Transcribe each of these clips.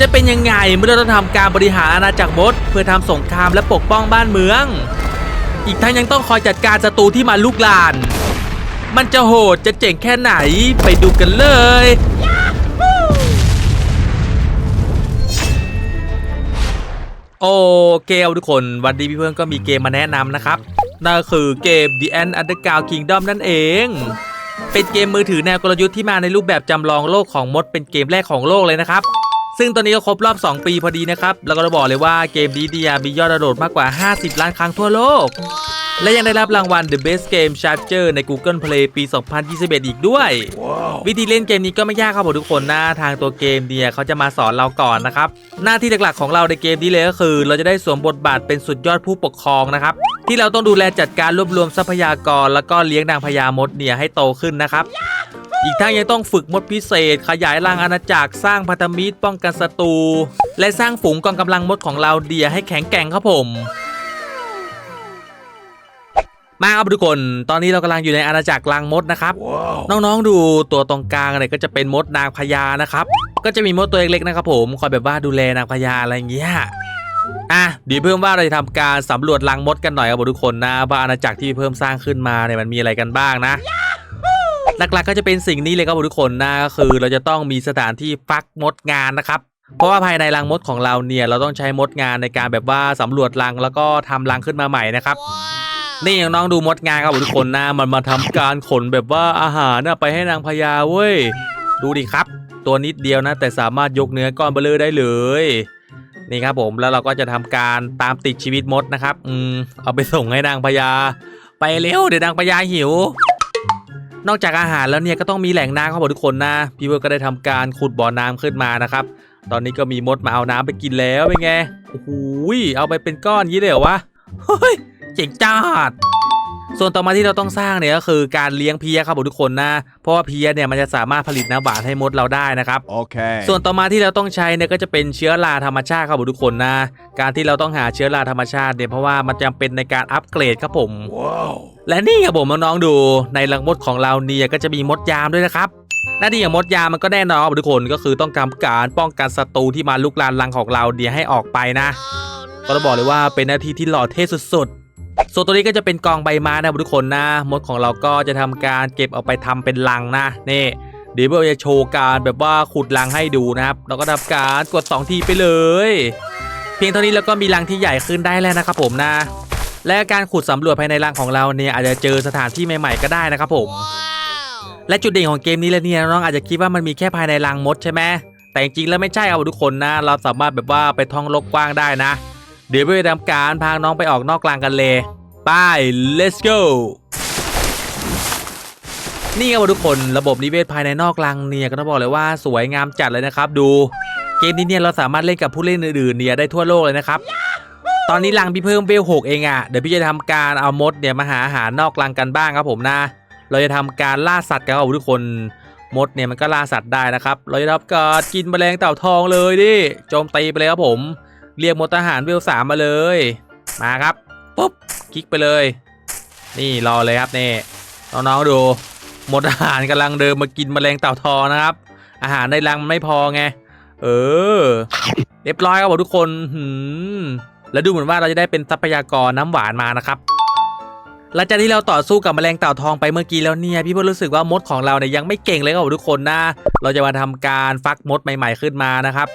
จะเป็นยังไงเมื่อเราต้องทำการบริหารอาณาจักรมด เพื่อทำสงครามและปกป้องบ้านเมือง อีกทั้งยังต้องคอยจัดการศัตรูที่มาลุกลาน มันจะโหดจะเจ๋งแค่ไหนไปดูกันเลย โอเคทุกคนวันนี้พี่เพื่อนก็มีเกมมาแนะนำนะครับนั่นคือเกม The Ant Underground Kingdom นั่นเอง เป็นเกมมือถือแนวกลยุทธ์ที่มาในรูปแบบจำลองโลกของมดเป็นเกมแรกของโลกเลยนะครับ ซึ่งตอนนี้ก็ครบรอบ 2 ปีพอดีนะครับ แล้วก็จะบอกเลยว่าเกมนี้เนี่ยมียอดดาวน์โหลดมากกว่า 50 ล้านครั้งทั่วโลก และยังได้รับรางวัล The Best Game Charger ใน Google Play ปี 2021 อีกด้วย วิธีเล่นเกมนี้ก็ไม่ยากครับผมทุกคนนะทางตัวเกมเนี่ยเขาจะมาสอนเราก่อนนะครับ หน้าที่หลักๆของเราในเกมนี้เลยก็คือ เราจะได้สวมบทบาทเป็นสุดยอดผู้ปกครองนะครับ ที่เราต้องดูแลจัดการรวบรวมทรัพยากร แล้วก็เลี้ยงนางพญามดเนี่ยให้โตขึ้นนะครับ อีกทั้งยังต้องฝึกมดพิเศษ ขยายร่างอาณาจักรสร้างพันธมิตรป้องกันศัตรูและสร้างฝูงกองกำลังมดของเราเดียให้แข็งแกร่งครับผมมาครับทุกคน ตอนนี้เรากำลังอยู่ในอาณาจักรลังมดนะครับ น้องๆดูตัวตรงกลางเนี่ยก็จะเป็นมดนางพญานะครับ ก็จะมีมดตัวเล็กๆนะครับผม คอยแบบว่าดูแลนางพญาอะไรอย่างเงี้ย อะเดี๋ยวเพิ่มว่าเราจะทำการสำรวจลังมดกันหน่อยครับผมทุกคนนะว่าอาณาจักรที่เพิ่มสร้างขึ้นมาเนี่ยมันมีอะไรกันบ้างนะหลักๆก็จะเป็นสิ่งนี้เลยครับผมทุกคนนะก็คือเราจะต้องมีสถานที่ฟักมดงานนะครับ เพราะว่าภายในรังมดของเราเนี่ยเราต้องใช้มดงานในการแบบว่าสำรวจรังแล้วก็ทำรังขึ้นมาใหม่นะครับ นี่น้องๆดูมดงานครับผมทุกคนนะมันมาทำการขนแบบว่าอาหารน่ะไปให้นางพญาเว้ยดูดิครับ ตัวนิดเดียวนะ แต่สามารถยกเนื้อก้อนเบลเลอร์ได้เลย นี่ครับผมแล้วเราก็จะทำการตามติดชีวิตมดนะครับ อืมเอาไปส่งให้นางพญาไปเร็วเดี๋ยวนางพญาหิว นอกจากอาหารแล้วเนี่ยก็ต้องมีแหล่งน้ำครับทุกคนนะพี่เบิร์ก็ได้ทำการขุดบ่อน้ำขึ้นมานะครับ ตอนนี้ก็มีมดมาเอาน้ำไปกินแล้วเป็นไงโอ้โหเอาไปเป็นก้อนยี้เลยเหรอวะเฮ้ยเจ๋งจ้าด ส่วนต่อมาที่เราต้องสร้างเนี่ยก็คือการเลี้ยงเพียครับผมทุกคนนะ เพราะว่าเพียเนี่ยมันจะสามารถผลิตน้ำหวานให้มดเราได้นะครับ Okay. ส่วนต่อมาที่เราต้องใช้เนี่ยก็จะเป็นเชื้อราธรรมชาติครับผมทุกคนนะ การที่เราต้องหาเชื้อราธรรมชาติเนี่ยเพราะว่ามันจำเป็นในการอัปเกรดครับผม Whoa. และนี่ครับผมน้องๆดูในรังมดของเราเนี่ยก็จะมีมดยามด้วยนะครับหน้าที่ของมดยามมันก็แน่นอนครับทุกคนก็คือต้องทำการป้องกันศัตรูที่มาลุกลานรังของเราเดียให้ออกไปนะ ก็ต้องบอกเลยว่าเป็นหน้าที่ที่หล่อเท่สุดๆ ส่วนตัวนี้ก็จะเป็นกองใบไม้นะทุกคนนะ มดของเราก็จะทำการเก็บเอาไปทำเป็นรังนะนี่เดี๋ยวเราจะโชว์การแบบว่าขุดรังให้ดูนะครับ เราก็ทำการกด 2 ทีไปเลย เพียงเท่านี้เราก็มีรังที่ใหญ่ขึ้นได้แล้วนะครับผมนะ และการขุดสำรวจภายในรังของเราเนี่ยอาจจะเจอสถานที่ใหม่ๆก็ได้นะครับผม และจุดเด่นของเกมนี้เลยเนี่ยน้องอาจจะคิดว่ามันมีแค่ภายในรังมดใช่ไหมแต่จริงๆแล้วไม่ใช่เอาทุกคนนะ เราสามารถแบบว่าไปท่องโลกกว้างได้นะ เดี๋ยวไปทำการพาน้องไปออกนอกกลางกันเลยไป let's go นี่ครับทุกคนระบบนิเวศภายในนอกรังเนี่ยก็ต้องบอกเลยว่าสวยงามจัดเลยนะครับ ดูเกมนี้เนี่ยเราสามารถเล่นกับผู้เล่นอื่นๆเนี่ยได้ทั่วโลกเลยนะครับตอนนี้รังพี่เพิ่มเวลหกเองอะ่ะเดี๋ยวพี่จะทำการเอามดเนี่ยมาหาอาหารนอกรังกันบ้างครับผมนะ เราจะทำการล่าสัตว์กันครับทุกคนมดเนี่ยมันก็ล่าสัตว์ได้นะครับ เราจะทำการกินแมลงเต่าทองเลยดิโจมตีไปเลยครับผม เรียกมดทหารเวลสามมาเลย มาครับปุ๊บคลิกไปเลย นี่รอเลยครับนี่น้องๆดูมดทหารกำลังเดินมากินแมลงเต่าทองนะครับ อาหารในรังมันไม่พอไงเออเรียบร้อยครับผมทุกคนหืมแล้วดูเหมือนว่าเราจะได้เป็นทรัพยากรน้ำหวานมานะครับหลังจากที่เราต่อสู้กับแมลงเต่าทองไปเมื่อกี้แล้วเนี่ยพี่เพิ่งรู้สึกว่ามดของเราเนี่ยยังไม่เก่งเลยครับทุกคนนะ เราจะมาทำการฟักมดใหม่ ๆขึ้นมานะครับ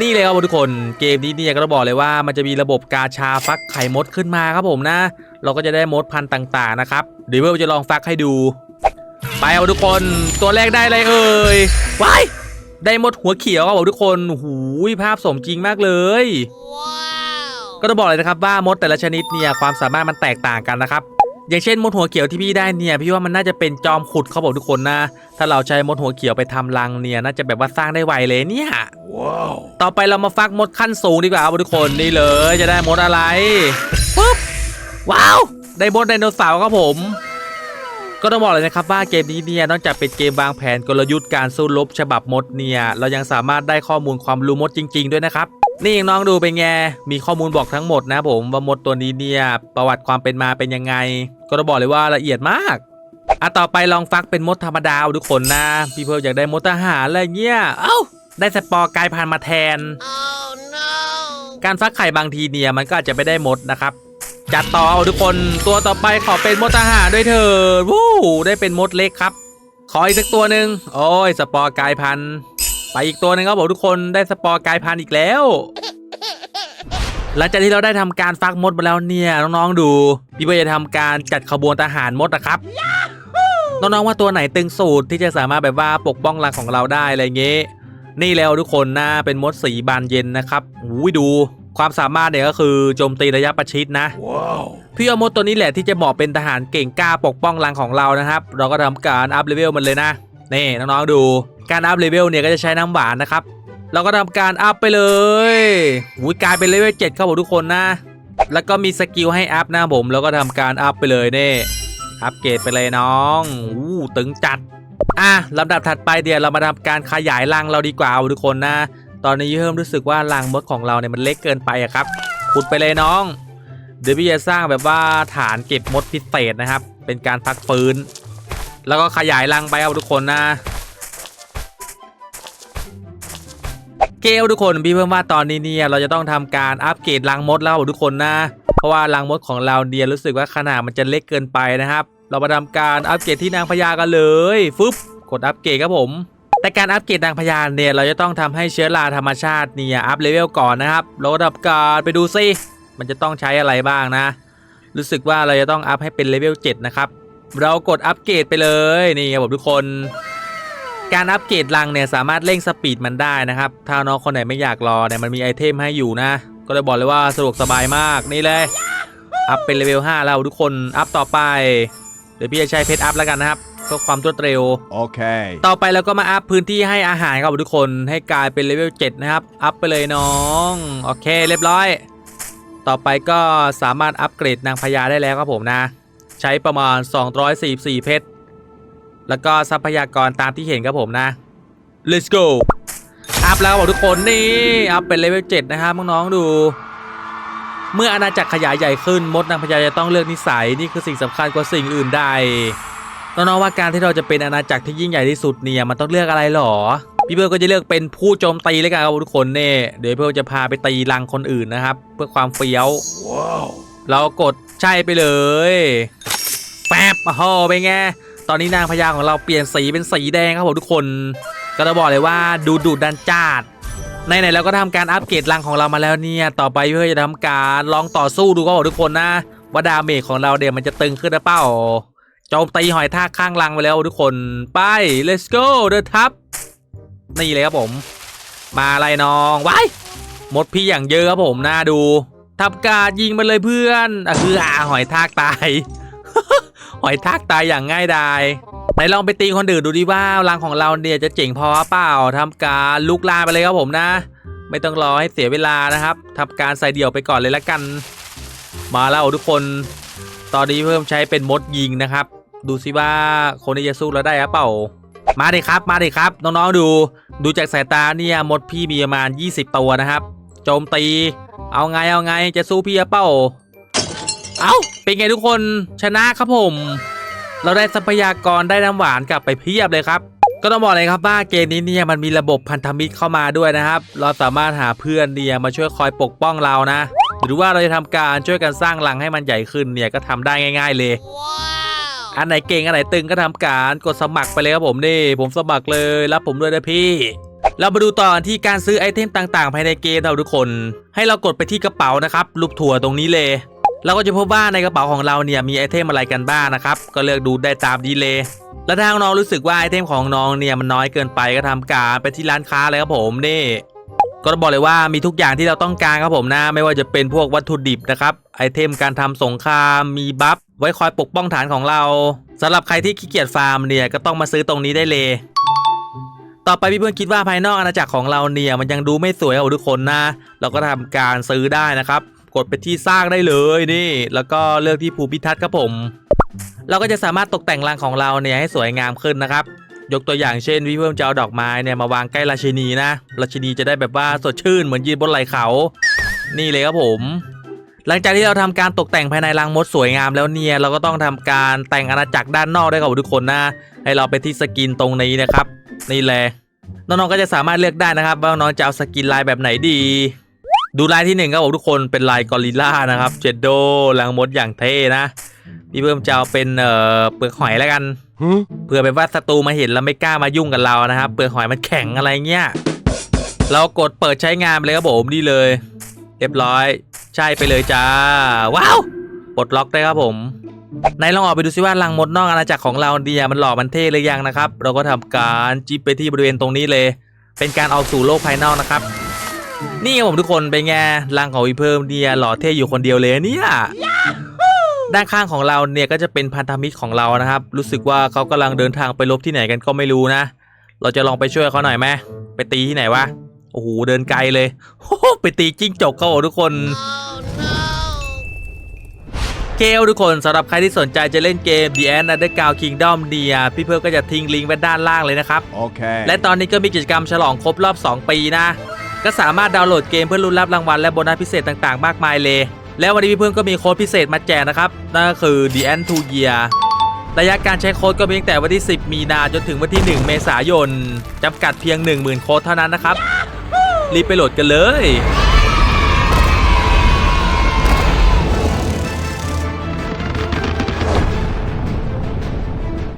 นี่เลยครับผมทุกคนเกมนี้เนี่ยก็ต้องบอกเลยว่ามันจะมีระบบกาชาฟักไข่มดขึ้นมาครับผมนะ เราก็จะได้มดพันธุ์ต่างๆนะครับเดี๋ยวเพิ่มจะลองฟักให้ดู ไปเอาทุกคนตัวแรกได้อะไรเอ่ยว้ายได้มดหัวเขียวครับผมทุกคนหูยภาพสมจริงมากเลยก็ต้องบอกเลยนะครับว่ามดแต่ละชนิดเนี่ยความสามารถมันแตกต่างกันนะครับ อย่างเช่นมดหัวเขียวที่พี่ได้เนี่ยพี่ว่ามันน่าจะเป็นจอมขุดเขาบอกทุกคนนะ ถ้าเราใช้มดหัวเขียวไปทำรังเนี่ยน่าจะแบบว่าสร้างได้ไวเลยเนี่ย Whoa. ต่อไปเรามาฟักมดขั้นสูงดีกว่าครับทุกคนนี่เลยจะได้มดอะไรปุ๊บว้าวได้มดไดโนเสาร์ครับผม ก็ต้องบอกเลยนะครับว่าเกมนี้เนี่ยนอกจากเป็นเกมวางแผนกลยุทธ์การสู้รบฉบับมดเนี่ยเรายังสามารถได้ข้อมูลความรู้มดจริง ๆ ด้วยนะครับ นี่น้องดูเป็นไง มีข้อมูลบอกทั้งหมดนะผมว่ามดตัวนี้เนี่ยประวัติความเป็นมาเป็นยังไง ก็ต้องบอกเลยว่าละเอียดมากอะต่อไปลองฟักเป็นมดธรรมดาทุกคนนะ พี่เพิ่มอยากได้มดทหารอะไรเงี้ย เอ้า ได้สปอร์กลายพันธุ์มาแทน Oh no! การฟักไข่บางทีเนี่ยมันก็อาจจะไม่ได้มดนะครับ จัดต่อเอาทุกคนตัวต่อไปขอเป็นมดทหารด้วยเถิดวู้ได้เป็นมดเล็กครับ ขออีกสักตัวหนึ่งโอ้ยสปอร์กลายพันธุ์ ไปอีกตัวหนึ่งครับผมทุกคนได้สปอร์กลายพันธุ์อีกแล้ว หลังจากที่เราได้ทำการฟักมดมาแล้วเนี่ยน้องๆดูพี่เบย์จะทำการจัดขบวนทหารมดนะครับน้องๆว่าตัวไหนตึงสูตรที่จะสามารถแบบว่าปกป้องรังของเราได้อะไรเงี้ยนี่แล้วทุกคนนะเป็นมดสีบานเย็นนะครับอุ้ยดูความสามารถเนี่ยก็คือโจมตีระยะประชิดนะ Wow. พี่เอามดตัวนี้แหละที่จะเหมาะเป็นทหารเก่งกล้าปกป้องรังของเรานะครับ เราก็ทำการอัพเลเวลมันเลยนะ นี่น้องๆดู การอัพเลเวลเนี่ยก็จะใช้น้ำหวานนะครับ เราก็ทำการอัพไปเลยอุ้ยกลายเป็นเลเวล7ครับผมทุกคนนะ แล้วก็มีสกิลให้อัพนะผม แล้วก็ทำการอัพไปเลยเนี่อัพเกรดไปเลยน้องอู้ตึงจัด อะลำดับถัดไปเดี๋ยวเรามาทำการขยายรังเราดีกว่าทุกคนนะ ตอนนี้เพิ่มรู้สึกว่ารังมดของเราเนี่ยมันเล็กเกินไปอะครับขุดไปเลยน้อง เดี๋ยวพี่จะสร้างแบบว่าฐานเก็บมดพิเศษนะครับ เป็นการพักฟื้น แล้วก็ขยายรังไปเอาทุกคนนะ เกลทุกคนพี่เพิ่มว่าตอนนี้เนี่ยเราจะต้องทำการอัปเกรดรังมดแล้วทุกคนนะ เพราะว่ารังมดของเราเนี่ยรู้สึกว่าขนาดมันจะเล็กเกินไปนะครับ เรามาทำการอัปเกรดที่นางพญากันเลยฟึบกดอัปเกรดครับผม แต่การอัปเกรดนางพญาเนี่ยเราจะต้องทำให้เชื้อราธรรมชาติเนี่ยอัพเลเวลก่อนนะครับเราก็ทำการไปดูซิมันจะต้องใช้อะไรบ้างนะ รู้สึกว่าเราจะต้องอัพให้เป็นเลเวล7นะครับเรากดอัปเกรดไปเลยนี่ครับผมทุกคน การอัปเกรดรังเนี่ยสามารถเร่งสปีดมันได้นะครับ ถ้าน้องคนไหนไม่อยากรอเนี่ยมันมีไอเทมให้อยู่นะ ก็เลยบอกเลยว่าสะดวกสบายมากนี่เลย อัพเป็นเลเวล5แล้วทุกคนอัพต่อไป เดี๋ยวพี่จะใช้เพชรอัพแล้วกันนะครับเพื่อความรวดเร็ว Okay. ต่อไปเราก็มาอัพพื้นที่ให้อาหารครับทุกคนให้กลายเป็นเลเวล7นะครับ อัพไปเลยน้อง โอเคเรียบร้อย ต่อไปก็สามารถอัปเกรดนางพญาได้แล้วครับผมนะ ใช้ประมาณ 244 เพชร แล้วก็ทรัพยากรตามที่เห็นครับผมนะ let's go อัพแล้วครับผมทุกคนนี่อัพเป็นเลเวล7นะครับน้องๆดู เมื่ออาณาจักรขยายใหญ่ขึ้นมดนางพญาจะต้องเลือกนิสัยนี่คือสิ่งสำคัญกว่าสิ่งอื่นใดน้องๆว่าการที่เราจะเป็นอาณาจักรที่ยิ่งใหญ่ที่สุดเนี่ยมันต้องเลือกอะไรหรอพี่เบิร์ดก็จะเลือกเป็นผู้โจมตีเลยกันครับทุกคนเน่เดี๋ยวพี่เบิร์ดจะพาไปตีรังคนอื่นนะครับ เพื่อความเฟี้ยว Wow. เรากดใช่ไปเลยแป๊บโอ้โหเป็นไง ตอนนี้นางพญาของเราเปลี่ยนสีเป็นสีแดงครับผมทุกคน ก็จะบอกเลยว่าดูดุดันจาดในไหนเราก็ทำการอัปเกรดรังของเรามาแล้วเนี่ย ต่อไปเพื่อจะทำการลองต่อสู้ดูครับผมทุกคนนะว่าดาเมจของเราเดี๋ยวมันจะตึงขึ้นหรือเปล่าโจมตีหอยทากข้างรังไปแล้วทุกคนไป let's go เดินทับนี่เลยครับผม มาอะไรน้องไว้หมดพี่อย่างเยอะครับผมน่าดูทำการยิงมันเลยเพื่อนอะคืออาหอยทากตาย หอยทากตายอย่างง่ายดายไหนลองไปตีคนอื่นดูดิว่ารังของเราเนี่ยจะเจ๋งพอเปล่าทำการลุกลามไปเลยครับผมนะ ไม่ต้องรอให้เสียเวลานะครับทำการใส่เดี่ยวไปก่อนเลยละกัน มาแล้วทุกคน ตอนนี้เพิ่มใช้เป็นมดยิงนะครับ ดูสิว่าคนนี้จะสู้เราได้หรือเปล่า มาดิครับ มาดิครับน้องๆดู ดูจากสายตาเนี่ยมดพี่มีประมาณ 20 ตัวนะครับ โจมตี เอาไงเอาไงจะสู้พี่หรือเปล่า เอาเป็นไงทุกคนชนะครับผม เราได้ทรัพยากรได้น้ำหวานกลับไปเพียบเลยครับ ก็ต้องบอกเลยครับว่าเกมนี้เนี่ยมันมีระบบพันธมิตรเข้ามาด้วยนะครับ เราสามารถหาเพื่อนเนี่ยมาช่วยคอยปกป้องเรานะ หรือว่าเราจะทำการช่วยกันสร้างรังให้มันใหญ่ขึ้นเนี่ยก็ทำได้ง่าย ๆ เลย Wow! อันไหนเก่งอันไหนตึงก็ทำการกดสมัครไปเลยครับผมนี่ ผมสมัครเลยรับผมด้วยนะพี่เรามาดูต่อที่การซื้อไอเทมต่างๆ ภายในเกมเราทุกคน ให้เรากดไปที่กระเป๋านะครับรูปถั่วตรงนี้เลย เราก็จะพบว่าในกระเป๋าของเราเนี่ยมีไอเทมอะไรกันบ้างนะครับ ก็เลือกดูได้ตามดีเลยแล้วถ้าน้องรู้สึกว่าไอเทมของน้องเนี่ยมันน้อยเกินไปก็ทำการไปที่ร้านค้าเลยครับผมนี่ก็ต้องบอกเลยว่ามีทุกอย่างที่เราต้องการครับผมนะ ไม่ว่าจะเป็นพวกวัตถุดิบนะครับไอเทมการทำสงครามมีบัฟไว้คอยปกป้องฐานของเราสำหรับใครที่ขี้เกียจฟาร์มเนี่ยก็ต้องมาซื้อตรงนี้ได้เลย ต่อไปพี่เพื่อนคิดว่าภายนอกอาณาจักรของเราเนี่ยมันยังดูไม่สวยเอาทุกคนนะ เราก็ทำการซื้อได้นะครับ กดไปที่สร้างได้เลยนี่ แล้วก็เลือกที่ภูพิทัศน์ครับผม เราก็จะสามารถตกแต่งรังของเราเนี่ยให้สวยงามขึ้นนะครับยกตัวอย่างเช่นพี่เพิ่มจะเอาดอกไม้เนี่ยมาวางใกล้ราชินีนะราชินีจะได้แบบว่าสดชื่นเหมือนยืนบนไหล่เขา นี่เลยครับผม หลังจากที่เราทำการตกแต่งภายในรังมดสวยงามแล้วเนี่ยเราก็ต้องทำการแต่งอาณาจักรด้านนอกด้วยครับทุกคนนะ ให้เราไปที่สกินตรงนี้นะครับ นี่แหละน้องๆก็จะสามารถเลือกได้นะครับ ว่าน้องจะเอาสกินลายแบบไหนดี ดูลายที่หนึ่งครับผมทุกคนเป็นลายกอริลล่านะครับเจดโดลังมดอย่างเท่นะพี่เพิ่มจะเอาเป็นเอ่อเปลือกหอยแล้วกัน Huh? เผื่อแบบว่าศัตรูมาเห็นแล้วไม่กล้ามายุ่งกับเรานะครับเปลือกหอยมันแข็งอะไรเงี้ยเรากดเปิดใช้งานไปเลยครับผมนี่เลย เรียบร้อย ใช่ไปเลยจ้า ว้าวปลดล็อกได้ครับผมไหนลองออกไปดูซิว่ารังมดนอกอาณาจักรของเราเนี่ยมันหล่อมันเท่หรือยังนะครับ เราก็ทำการจิ๊บไปที่บริเวณตรงนี้เลย เป็นการออกสู่โลกภายนอกนะครับ นี่ครับผมทุกคนเป็นไงรังของวีเพิ่มเนี่ยหล่อเท่อยู่คนเดียวเลยเนี่ยด้านข้างของเราเนี่ยก็จะเป็นพันธมิตรของเรานะครับ รู้สึกว่าเขากำลังเดินทางไปลบที่ไหนกันก็ไม่รู้นะ เราจะลองไปช่วยเขาหน่อยไหมไปตีที่ไหนวะโอ้โหเดินไกลเลยโอ้โหไปตีจิ้งจกเขาเหรอทุกคนเกลทุกคนสำหรับใครที่สนใจจะเล่นเกม The Ant Underground Kingdom เนี่ยพี่เพิ่มก็จะทิ้งลิงก์ไว้ด้านล่างเลยนะครับ Okay. และตอนนี้ก็มีกิจกรรมฉลองครบรอบ 2 ปีนะ ก็สามารถดาวน์โหลดเกมเพื่อลุ้นรับรางวัลและโบนัสพิเศษต่างๆ มากมายเลย แล้ววันนี้พี่เพิ่งก็มีโค้ดพิเศษมาแจกนะครับ นั่นก็คือ The End to Year ระยะการใช้โค้ดก็มีตั้งแต่วันที่ 10 มีนาจนถึงวันที่ 1 เมษายนจำกัดเพียง 10,000 โค้ดเท่านั้นนะครับ รีบไปโหลดกันเลย